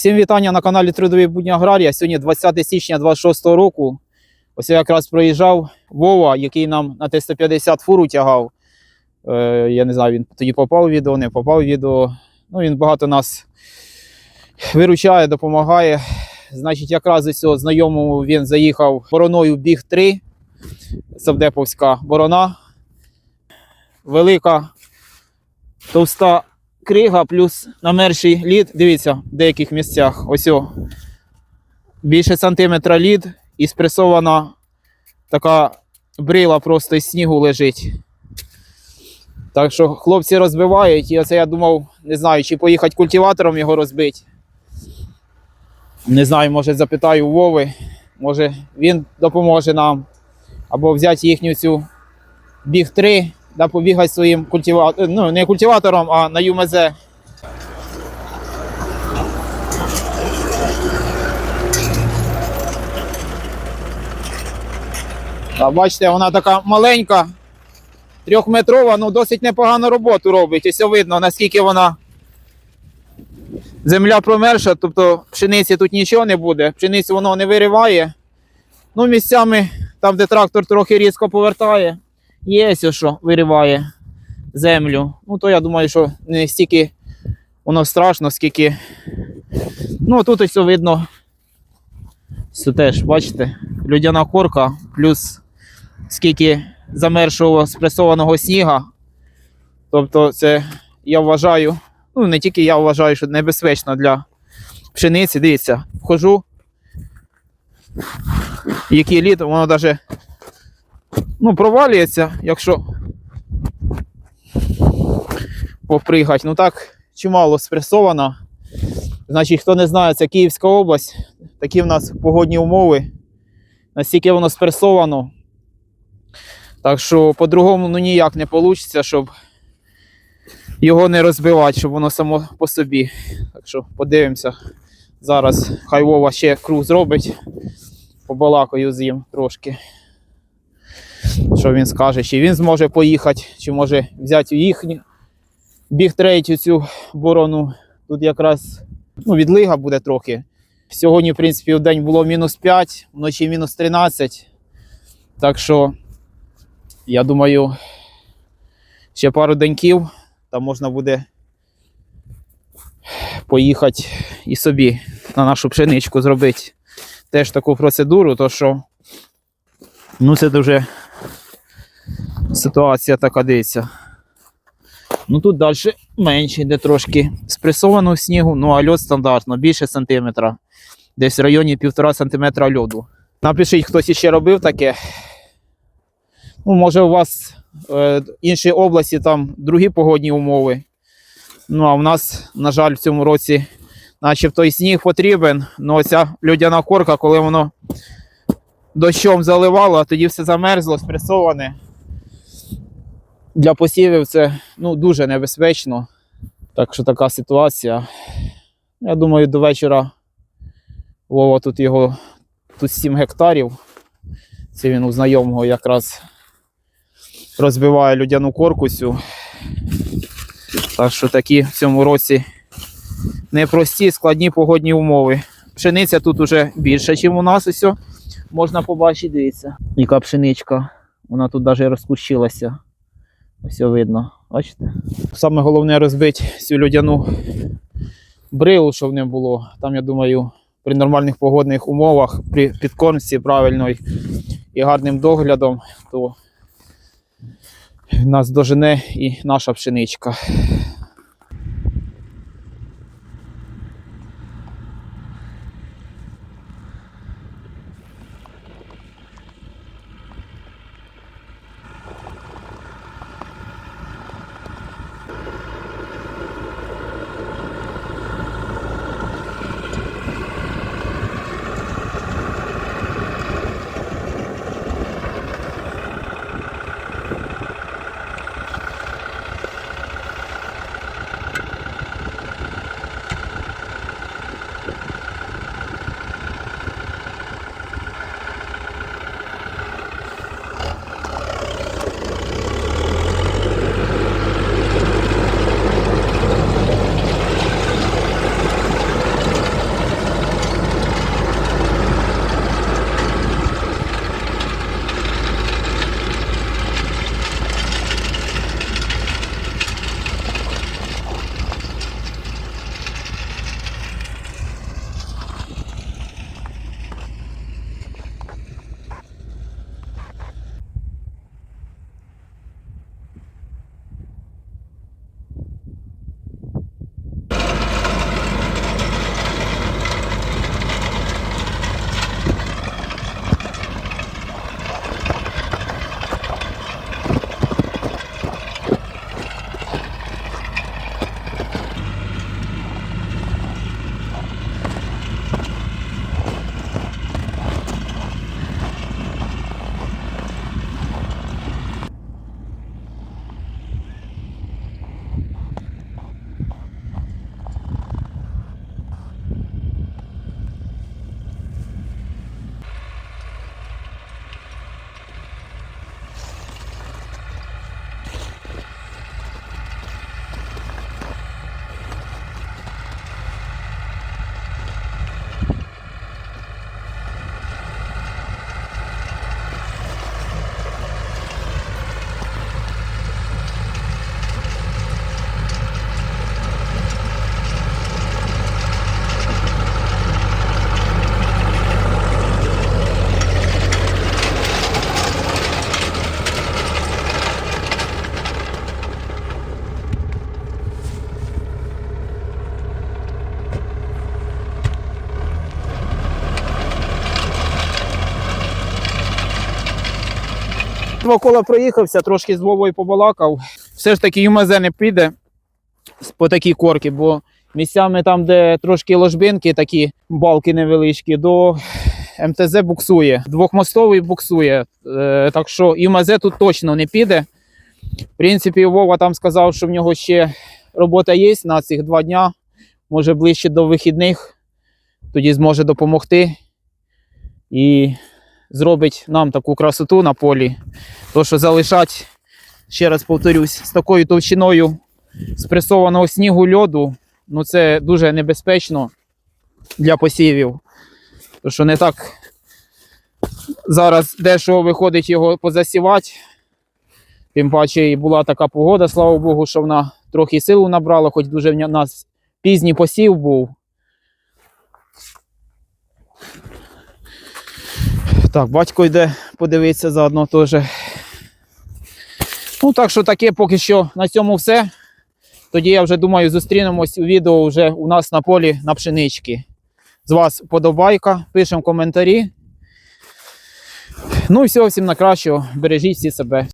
Всім вітання на каналі Трудові будні Аграрія. Сьогодні 20 січня 26 року. Ось я якраз проїжджав Вова, який нам на Т-150 фуру тягав. Е, я не знаю, він тоді попав у відео, не попав у відео. Ну, він багато нас виручає, допомагає. Значить, якраз із цього знайомому він заїхав бороною біг 3, Савдеповська борона. Велика товста крига плюс намерший лід. Дивіться, в деяких місцях. Ось більше сантиметра лід і спресована така брила просто із снігу лежить. Так що хлопці розбивають, і оце я думав, не знаю, чи поїхати культиватором його розбити. Не знаю, може запитаю у Вови, може він допоможе нам. Або взяти їхню цю біг 3 да побігати своїм культиватором, ну не культиватором, а на ЮМЗ. А бачите, вона така маленька, трьохметрова, ну досить непогану роботу робить. Ось видно, наскільки вона земля промерша, тобто пшениці тут нічого не буде, пшеницю воно не вириває. Ну, місцями, там, де трактор трохи різко повертає, є ось що вириває землю. Ну, то я думаю, що не стільки воно страшно, скільки. Ну, тут ось видно. Все теж, бачите, людяна корка, плюс скільки замершого спресованого сніга. Тобто, це я вважаю, ну не тільки я вважаю, що небезпечно для пшениці. Дивіться, вхожу, який лід, воно навіть ну, провалюється, якщо попригать. Ну так, чимало спресовано. Значить, хто не знає, це Київська область. Такі в нас погодні умови. Настільки воно спресовано. Так що по-другому ну, ніяк не вийде, щоб його не розбивати, щоб воно само по собі. Так що подивимося. Зараз хай Вова ще круг зробить. Побалакаю з ним трошки. Що він скаже, чи він зможе поїхати, чи може взяти їхню біг третю цю борону. Тут якраз ну, відлига буде трохи. Сьогодні, в принципі, в день було мінус 5, вночі мінус 13. Так що, я думаю, ще пару деньків, там можна буде поїхати і собі на нашу пшеничку зробити теж таку процедуру, то що ну це дуже ситуація така дивиться. Ну тут далі менше, йде трошки спресованого снігу, ну а льод стандартно, більше сантиметра. Десь в районі півтора сантиметра льоду. Напишіть, хтось іще робив таке. Ну, може, у вас е, інші області там другі погодні умови. Ну, а в нас, на жаль, в цьому році, начебто і сніг потрібен, але оця льодяна корка, коли воно дощом заливало, тоді все замерзло, спресоване. Для посівів це ну, дуже небезпечно. Так що така ситуація. Я думаю, до вечора Вова тут його тут 7 гектарів. Це він у знайомого якраз розбиває людяну коркусю. Так що такі в цьому році непрості, складні погодні умови. Пшениця тут уже більша, ніж у нас. Ось можна побачити, дивіться. Яка пшеничка. Вона тут навіть розкущилася. Ось видно, бачите? Саме головне розбити цю людяну брилу, що в не було. Там, я думаю, при нормальних погодних умовах, при підкормці правильної і гарним доглядом, то нас дожене і наша пшеничка. Два кола проїхався, трошки з Вовою побалакав. Все ж таки ЮМЗ не піде по такій корки, бо місцями там, де трошки ложбинки, такі балки невеличкі, до МТЗ буксує. Двохмостовий буксує. Е, так що ЮМЗ тут точно не піде. В принципі, Вова там сказав, що в нього ще робота є на цих два дня. Може ближче до вихідних, тоді зможе допомогти і зробить нам таку красоту на полі. То, що залишать, ще раз повторюсь, з такою товщиною спресованого снігу льоду, ну це дуже небезпечно для посівів. То що не так зараз дешево виходить його позасівати. Тим паче і була така погода, слава Богу, що вона трохи силу набрала, хоч дуже в нас пізній посів був. Так, батько йде подивитися заодно теж. Ну, так що таке поки що на цьому все. Тоді я вже думаю, зустрінемось у відео вже у нас на полі на пшенички. З вас подобайка, пишемо коментарі. Ну і всього всім на кращого. Бережіть всі себе.